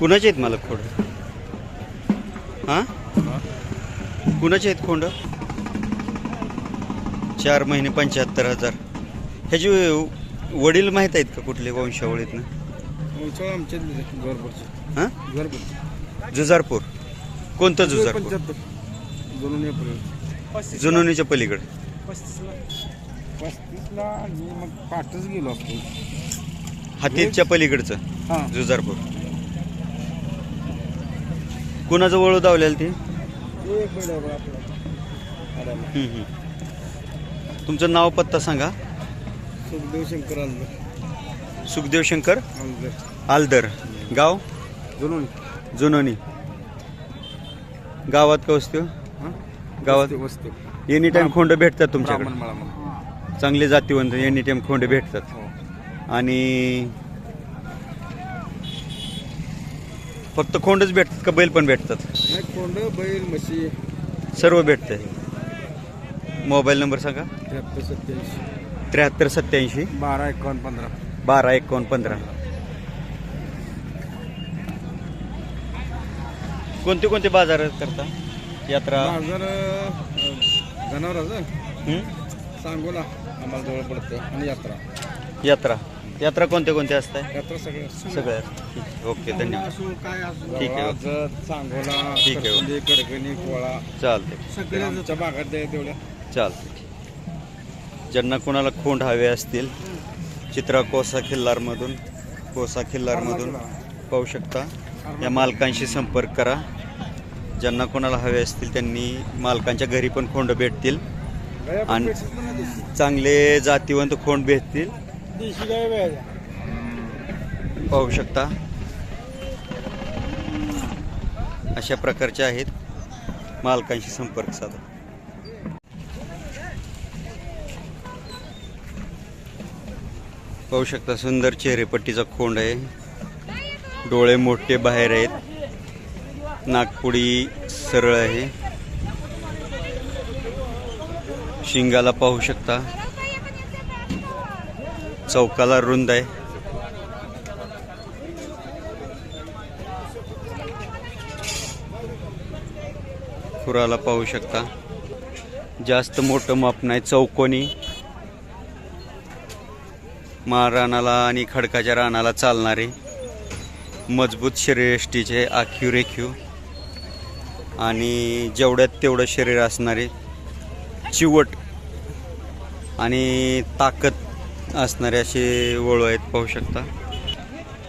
कुणाचे आहेत मला खोंड? हां? कुणाचे आहेत खोंड? चार महिने पंच्याहत्तर हजार. ह्याची वडील माहीत आहेत का कुठले वंशावळीतनं? हां? जुजारपूर. कोणतं जुजारपूर जुनोनीच्या पलीकडे. हातीच्या पलीकडचं हां. जुजारपूर. कुणाचं वळू दावलेलं ते. हम्म, हम्म. तुमचं नाव पत्ता सांगा. सुखदेव शंकर आलदर. सुखदेव शंकर? आलदर. आलदर. गाव? जुनून. जुनोनी. गावात का गावात? वस्ते एनी टाइम खोंड भेटतात तुमच्याकडे? ब्राह्मण मळा म्हणून चांगले जातीवंत एनी टाइम खोंड भेटतात. हो. आणि फक्त खोंडच भेटतात का बैल पण भेटतात? नाही कोंड बैल म्हशी. सर्व भेटतंय मोबाईल नंबर सांगा. त्र्याहत्तर सत्याऐंशी. त्र्याहत्तर सत्याऐंशी. बारा एकावन्न पंधरा. बारा एकावन्न पंधरा. कोणते कोणते बाजार करता? यात्रा? बाजार जनावराचं हं? सांगोला. आम्हाला जवळ पडतं. आणि यात्रा. यात्रा. यात्रा कोणत्या कोणत्या असतात. यात्रा सगळ्या सगळ्या ओके धन्यवाद. असो काय असो ठीक आहे. सांगोला ठीक आहे. करगणी कोळा. चालते सगळ्या आमच्या भागात तेवढ्या. चालते ज्यांना कोणाला खोंड हवे असतील चित्रा कोसा खिल्लारमधून कोसा खिल्लारमधून पाहू शकता. या मालकांशी संपर्क करा. ज्यांना कोणाला हवे असतील त्यांनी मालकांच्या घरी पण खोंड भेटतील. आणि चांगले जातीवंत खोंड भेटतील. देशी गाय पाहू शकता. अशा प्रकारचे आहेत मालकांशी संपर्क साधा. पाहू शकता सुंदर चेहरेपट्टीचा खोंड आहे. डोळे मोठे बाहेर आहेत. नागपुडी सरळ आहे. शिंगाला पाहू शकता. चौकाला रुंद आहे. खुराला पाहू शकता. जास्त मोठं माप नाही चौकोनी. माळ आणि खडकाच्या रानाला चालणारे मजबूत शरीरयष्टीचे आखीव रेखीव. आणि जेवढ्यात तेवढं शरीर असणारे चिवट आणि ताकद असणारे असे वळू आहेत पाहू शकता.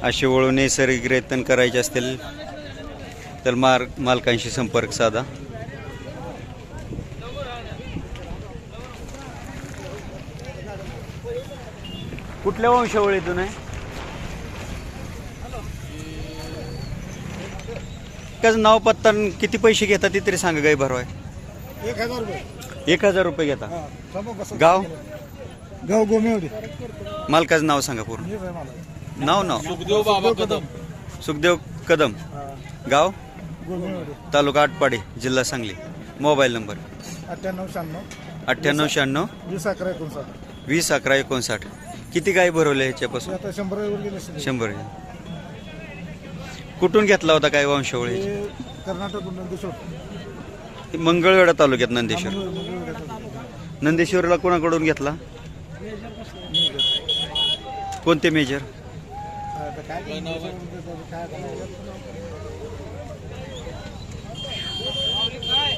असे वळू नैसर्गिक रेतन करायचे असतील तर मार मालकांशी संपर्क साधा. कुठल्या वंशावळीतून आहे? त्याचं नाव पत्ता किती पैसे घेतात ते तरी सांगा गाई भरवाय. एक हजार रुपये. एक हजार रुपये घेता. गाव? गाव गोमेवडी. मालकाचं नाव सांगा पूर्ण. हेच आहे मला. नाव नाव. सुखदेव बाबा कदम. सुखदेव कदम. गाव? गोमेवडी. तालुका आटपाडी जिल्हा सांगली. Mobile number. अठ्ठ्याण्णव शहाण्णव. अठ्ठ्याण्णव शहाण्णव. वीस अकरा एकोणसाठ. वीस अकरा एकोणसाठ. किती गाय भरवले ह्याच्यापासून? आता शंभर वर गेले असेल. शंभर कुठून घेतला होता काय वंशावळी? हे कर्नाटक नंदेश्वर मंगळवेढा तालुक्यात नंदेश्वर. नंदेश्वरला कोणाकडून घेतला? कोणते मेजर?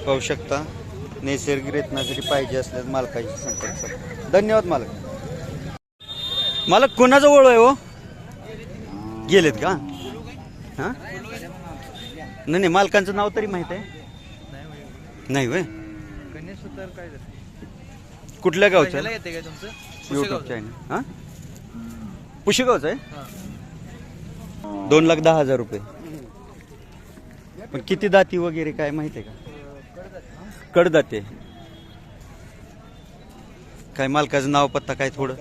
पाहू शकता. नैसर्गिक रत्नागिरी पाहिजे असल्यास मालकाशी संपर्क. धन्यवाद मालक. मालक कोणाचं ओळ आहे हो? गेलेत का? हां? नाही नाही मालकांचं नाव तरी माहीत आहे. नाही वय कुठल्या गावचं? ह्याला येते काय तुमचं? युट्यूब चॅनल हां? पुशेगावचं आहे? दोन लाख दहा हजार रुपये. पण किती दाती वगैरे काय माहिती आहे का? कडदाते. काय मालकाचं नाव पत्ता काय थोडं.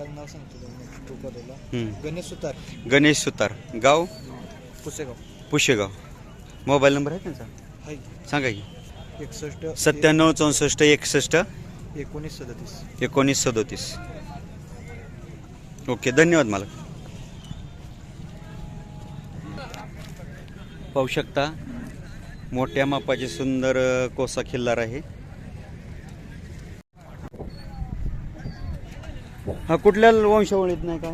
गणेश सुतार. गणेश सुतार. गाव? पुसेगाव. पुशेगाव मोबाईल नंबर आहे त्यांचा? सांगा की. एकसष्ट सत्त्याण्णव चौसष्ट एकसष्ट. एकोणीस सदतीस. एकोणीस सदोतीस. ओके धन्यवाद मालक. पाहू शकता. मोठ्या मापाचे सुंदर कोसा खिल्लार आहे. हा कुठल्या वंशावळीत नाही का?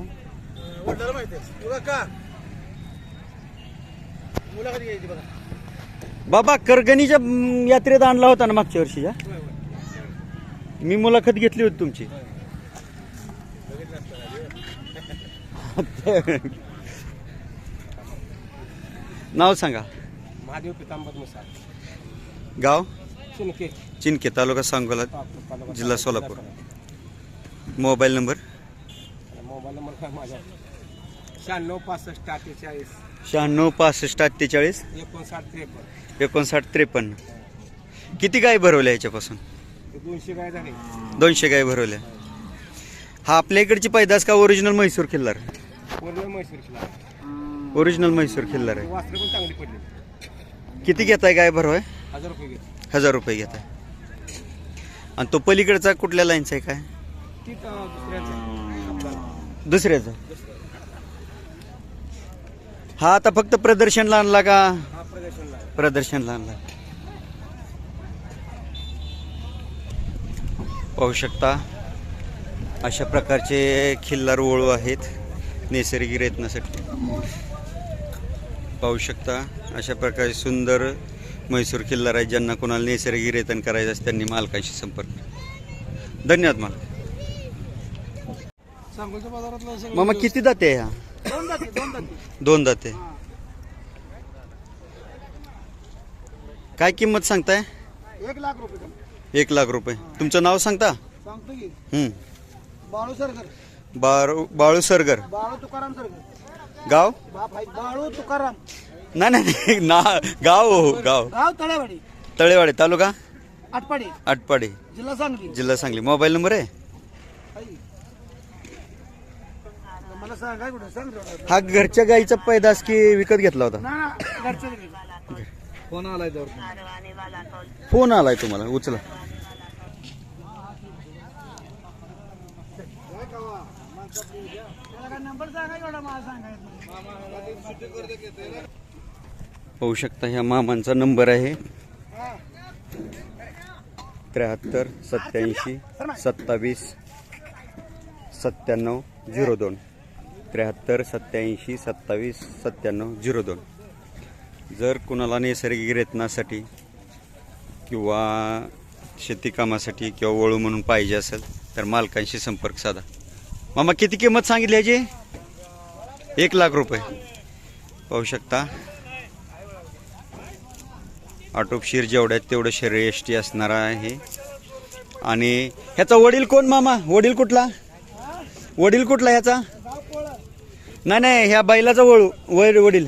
बाबा करगणीच्या यात्रेत आणला होता ना मागच्या वर्षीच्या. मी मुलाखत घेतली होती तुमची. नाव सांगा. महादेव पितांबर मिसाळ. गाव? शिनके चिनके तालुका सांगोला तालुका जिल्हा Solapur. Mobile number? Mobile number काय माझा? शहाण्णव पासष्ट अठ्ठेचाळीस. शहाण्णव पासष्ट अठ्ठेचाळीस? एकोणसाठ त्रेपन्न. एकोणसाठ त्रेपन्न. किती गाय भरवल्या याच्यापासून दोनशे काय झाले. दोनशे गाय भरवल्या. हा आपल्या इकडची पैदास का ओरिजिनल म्हैसूर खिल्लार पूर्ण म्हैसूर खिला ओरिजिनल म्हैसूर खिल्लार आहे. वासरे पण चांगली पडली. किती घेताय गाय भरवाय हजार रुपये घेत हजार रुपये घेताय. आणि तो पलीकडचा कुठल्या लाईनचा आहे काय? ती दुसऱ्याच आहे. आपला दुसऱ्याचा. हा आता फक्त प्रदर्शनला आणला का? हा प्रदर्शनला. आहे. प्रदर्शनला आणला. पाहू शकता अशा प्रकारचे खिल्लार ओळू आहेत नैसर्गिक रेतनासाठी. पाहू शकता. अशा प्रकारे सुंदर म्हैसूर किल्लार आहेत ज्यांना कोणाला नैसर्गिक रेतन करायचं असं त्यांनी मालकाशी संपर्क. धन्यवाद मालक. सगळं मामा किती दाते ह्या? दोन दाते काय किंमत सांगताय? एक लाख रुपये? एक लाख रुपये. तुमचं नाव सांगता? सांगतो की. हं. बाळू सरगर. बाळू बाळू सरगर. बाळू तुकाराम सरगर. गाव? बाळू तुकाराम. नाही नाही ना गाव हो गाव. गाव तळेवाडी. तळेवाडी तालुका? आटपाडी. आटपाडी. जिल्हा सांगली. जिल्हा सांगली. मोबाईल नंबर आहे? आई. मला सांगाय कुठे? सांग तेवढं. हा घरच्या गाईचा पैदास की विकत घेतला होता? ना ना घरचं घे. फोन आलाय फोन आलाय तुम्हाला उचला नंबर सांगा एवढा मला सांगायचं पाहू शकता ह्या मामांचा नंबर आहे. त्र्याहत्तर सत्याऐंशी सत्तावीस सत्त्याण्णव झिरो दोन. त्र्याहत्तर सत्याऐंशी सत्तावीस सत्त्याण्णव झिरो दोन. जर कुणाला नैसर्गिक रेतनासाठी किंवा शेतीकामासाठी किंवा वळू म्हणून पाहिजे असेल तर मालकांशी संपर्क साधा. मामा किती किंमत सांगितली याची? एक लाख रुपये. पाहू शकता. आटोपशीर जेवढ्यात तेवढं शरीर एस टी असणार आहे. आणि ह्याचा वडील कोण मामा? वडील कुठला? वडील कुठला ह्याचा? नाही नाही ह्या बैलाचा वळू वड वडील.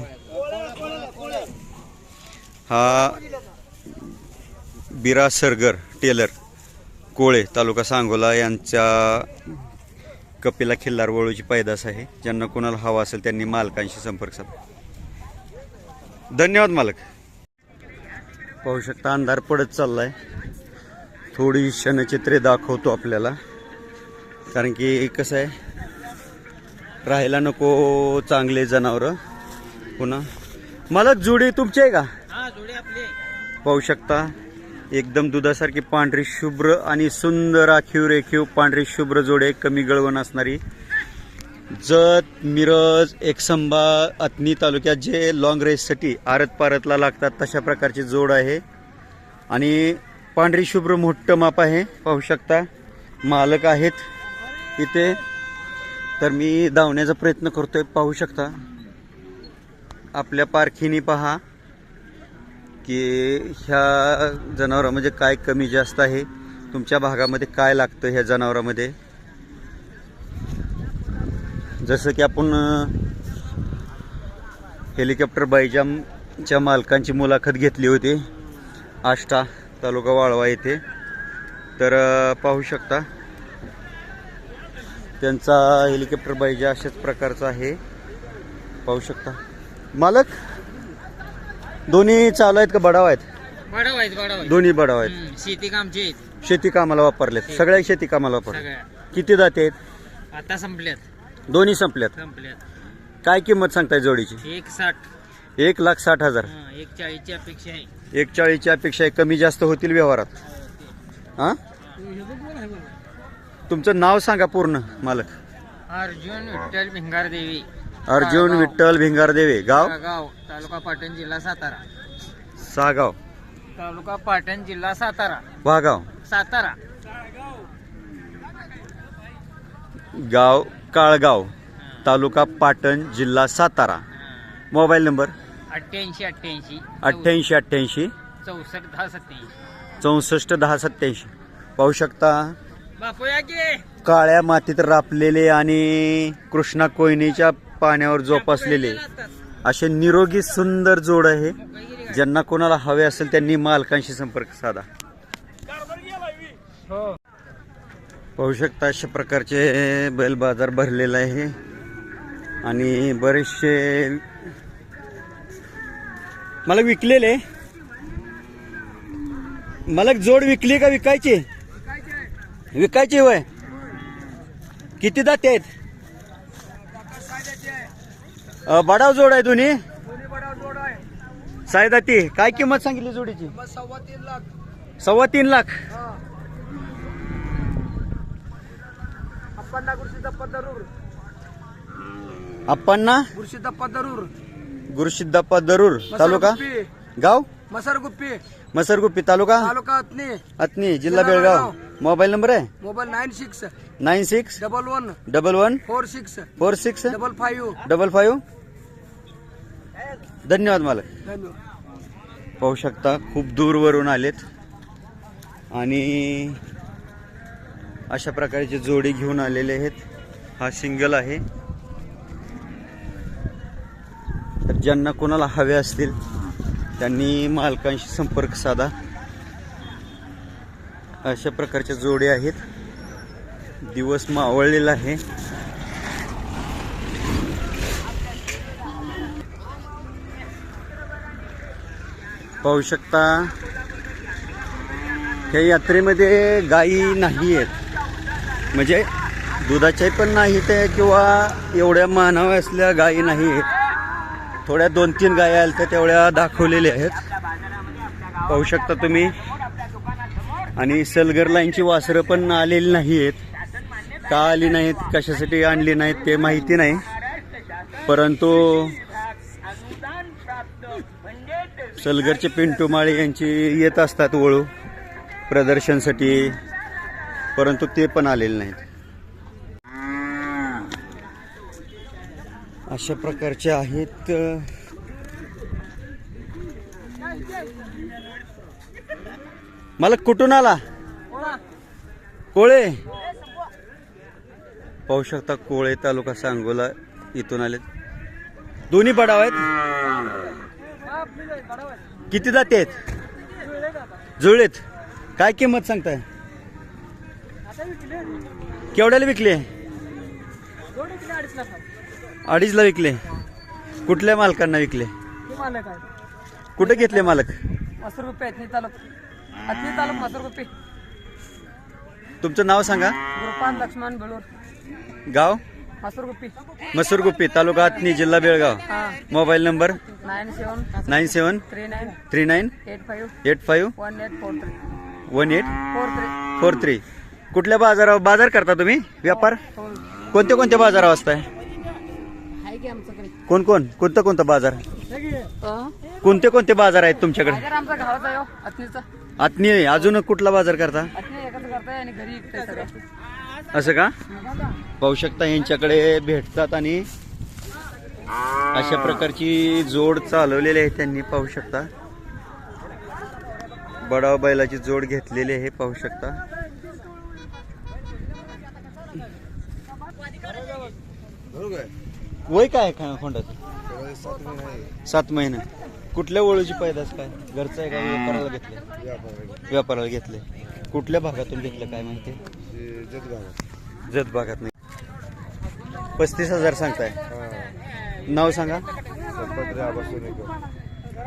हा बिरा सरगर टेलर कोळे तालुका सांगोला यांच्या कपिला खिल्लार वळूची पैदास आहे. ज्यांना कोणाला हवा असेल त्यांनी मालकांशी संपर्क साधा. धन्यवाद मालक. पाहू शकता अंधार पडत चाललाय. थोडी क्षणचित्रे दाखवतो आपल्याला. कारण की कसं आहे राहायला नको चांगले जनावरं. पुन्हा. मला जुडी तुमची आहे का? पाहू शकता. एकदम दुधासारखी पांढरी शुभ्र आणि सुंदर आखीव रेखीव पांढरी शुभ्र जोडे कमी गळवण असणारी. जत मिरज एकसंबा अतनी तालुक्यात जे लॉंग रेससाठी आरत पारतला लागतात तशा प्रकारची जोड आहे. आणि पांढरी शुभ्र मोठं माप आहे पाहू शकता. मालक आहेत इथे. तर मी धावण्याचा प्रयत्न करतोय पाहू शकता. आपल्या पारखीनी पहा. की ह्या जनावरांमध्ये काय कमी जास्त आहे? तुमच्या भागामध्ये काय लागतं ह्या जनावरामध्ये? जसं की आपण हेलिकॉप्टर बायजामच्या मालकांची मुलाखत घेतली होती. आष्टा तालुका वाळवा येथे. तर पाहू शकता. त्यांचा हेलिकॉप्टर बायजा अशाच प्रकारचा आहे. पाहू शकता. मालक? दोन्ही चालू आहेत का बडाव आहेत? बडाव आहेत बडाव आहेत. दोन्ही बडाव आहेत. हम्म, शेती कामचे आहेत. शेती कामाला वापरलेत. सगळ्या शेती कामाला वापरले सगळ्या. किती जाते आहेत? आता संपल्यात. दोन्ही संपल्यात. संपल्यात. काय किंमत सांगताय जोडीची? एक साठ. एक लाख साठ हजार. हा, एक चाळीसची अपेक्षा आहे. एक चाळीसच्या अपेक्षा कमी जास्त होतील व्यवहारात. हां तुमचं नाव सांगा पूर्ण मालक. अर्जुन विठ्ठल भिंगार देवी अर्जुन विठ्ठल भिंगार देवे गाव? गाव तालुका पाटण जिल्हा सातारा. सागाव. तालुका पाटण जिल्हा सातारा. वाघाव सातारा. गाव काळगाव तालुका पाटण जिल्हा सातारा. Mobile number? अठ्ठ्याऐंशी अठ्ठ्याऐंशी. अठ्ठ्याऐंशी अठ्ठ्याऐंशी. चौसष्ट दहा सत्याऐंशी. चौसष्ट दहा सत्याऐंशी. पाहू शकता? बापू या की. काळ्या मातीत रापलेले आणि कृष्णा कोयनीच्या पाण्यावर जोपासलेले असे निरोगी सुंदर जोड आहे. ज्यांना कोणाला हवे असेल त्यांनी मालकांशी संपर्क साधा. पाहू शकता अशा प्रकारचे बैल बाजार भरलेला आहे. आणि बरेचसे मला विकलेले. मला जोड विकली का विकायची? विकायची वय किती दाते आहेत? बडाव जोड आहे दोन्ही? सायदाती काय किंमत सांगितली जोडीची? सव्वा तीन लाख. सव्वा तीन लाख. अप्पांना गुरुसिद्धप्पा दरूर. अप्पांना? गुरुसिद्धप्पा दरूर. तालुका? गाव? मसर गुप्पी मसरगुप्पी तालुका? तालुका अतनी. अतनी जिल्हा बेळगाव. मोबाईल नंबर आहे? Mobile nine six. Nine six? Double one. Double one? Four six. Four six? Double five. Double five? धन्यवाद मालक. धन्यवाद. पाहू शकता खूप दूरवरून आलेत. आणि अशा प्रकारचे जोडी घेऊन आलेले आहेत. हा सिंगल आहे. तर ज्यांना कोणाला हवे असतील त्यांनी मालकांशी संपर्क साधा. अशा प्रकारच्या जोड्या आहेत. दिवस मावळलेला आहे. पाहू शकता या यात्रेमध्ये गायी नाही आहेत म्हणजे दुधाच्या पण नाही ते किंवा एवढ्या मानव असल्या गायी नाही आहेत थोड्या दोन तीन गाया आल्या त्या तेवढ्या दाखवलेल्या आहेत. पाहू शकता तुम्ही. आणि सलगर लाईनची वासरं पण आलेली नाही आहेत का आली नाहीत? कशासाठी आणली नाहीत? ते माहिती नाही. परंतु सलगरचे पिंटू माळे यांची येत असतात वळू प्रदर्शनसाठी. परंतु ते पण आलेले नाहीत. अशा प्रकारचे आहेत. मला कुठून आला? कोळे? पाहू शकता कोळे तालुका सांगोला इथून आले दोन्ही बडाव आहेत? किती जाते आहेत? जुळलेत. काय किंमत सांगताय? केवढ्याला विकले अडीचला विकले. कुठल्या मालकांना विकले? कुठे घेतले मालक? मसर मसर गुप्पी. तुमचं नाव सांगा. गुरुपान लक्ष्मण बेळूर गाव? मसर गुप्पी. मसूरगुप्पी तालुका आतनी जिल्हा बेळगाव. हा. Mobile number? Nine seven nine seven three nine three nine eight five eight five one eight four three. One eight four three. Four three. कुठल्या बाजारावर बाजार करता तुम्ही? व्यापार? हो कोणत्या कोणत्या बाजारावर असताय? की आमच्याकडे. कोण कोण? कोणता कोणता बाजार? कोणते कोणते बाजार आहेत तुमच्याकडे? बाजार आमचा गावाचा आहे हो, आतनी अजून कुठला बाजार करता? अतनी एकच करताय आणि घरी विकताय सगळं. असं का? पाहू शकता यांच्याकडे भेटतात आणि अशा प्रकारची जोड चालवलेली आहे त्यांनी पाहू शकता. बडाव बैलाची जोड घेतलेली आहे पाहू शकता. वय काय आहे खा- खोंडाचं? सात महिने. कुठल्या वळूची पैदास काय? घरचं आहे का व्यापाराला घेतलं व्यापाराला घेतले कुठल्या भागातून घेतलं काय माहिती जत भागात नाही. पस्तीस हजार सांगताय. नाव सांगा.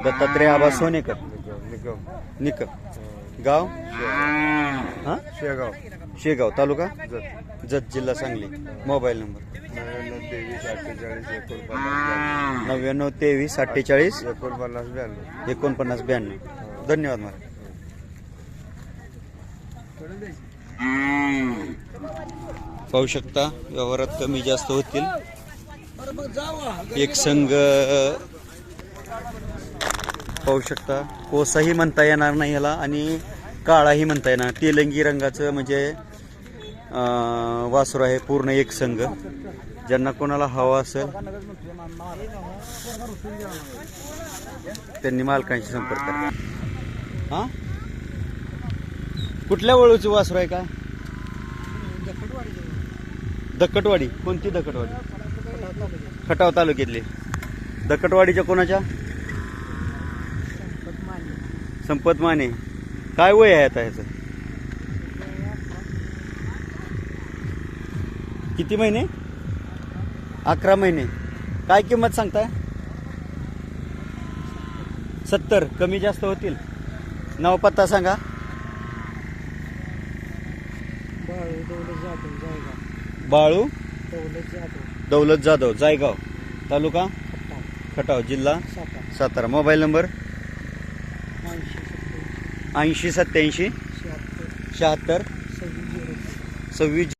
दत्तात्रय आबा सोनेकर निक गाव? हा? शेगाव. शेगाव. तालुका? जत. जिल्हा सांगली. Mobile number. तेवीस अठ्ठेचाळीस एकोणपन्नास नव्याण्णव तेवीस अठ्ठेचाळीस. एकोणपन्नास ब्याण्णव. एकोणपन्नास ब्याण्णव. धन्यवाद मला पाहू शकता व्यवहारात कमी जास्त होतील. एक संघ पाहू शकता कोसाही म्हणता येणार नाही याला आणि काळाही म्हणता येणार. तेलंगी रंगाचं म्हणजे अं, वासरू आहे पूर्ण एक संघ. ज्यांना कोणाला हवा असेल त्यांनी मालकांशी संपर्क करा. हा? कुठल्या वळूची वासरू आहे का दक्कटवाडी कोणती दक्कटवाडी खटाव तालुक्यातली. दक्कटवाडीच्या कोणाच्या? संपत माने काय वय आहे आता ह्याचं? किती महिने? अकरा महिने. काय किंमत सांगताय? सत्तर. कमी जास्त होतील. नाव पत्ता सांगा. बाळू दौलत जाधव जायगाव. तालुका? खटाव. जिल्हा? सातारा. Mobile number? ऐंशी सत्याऐंशी शहात्तर. सव्वीस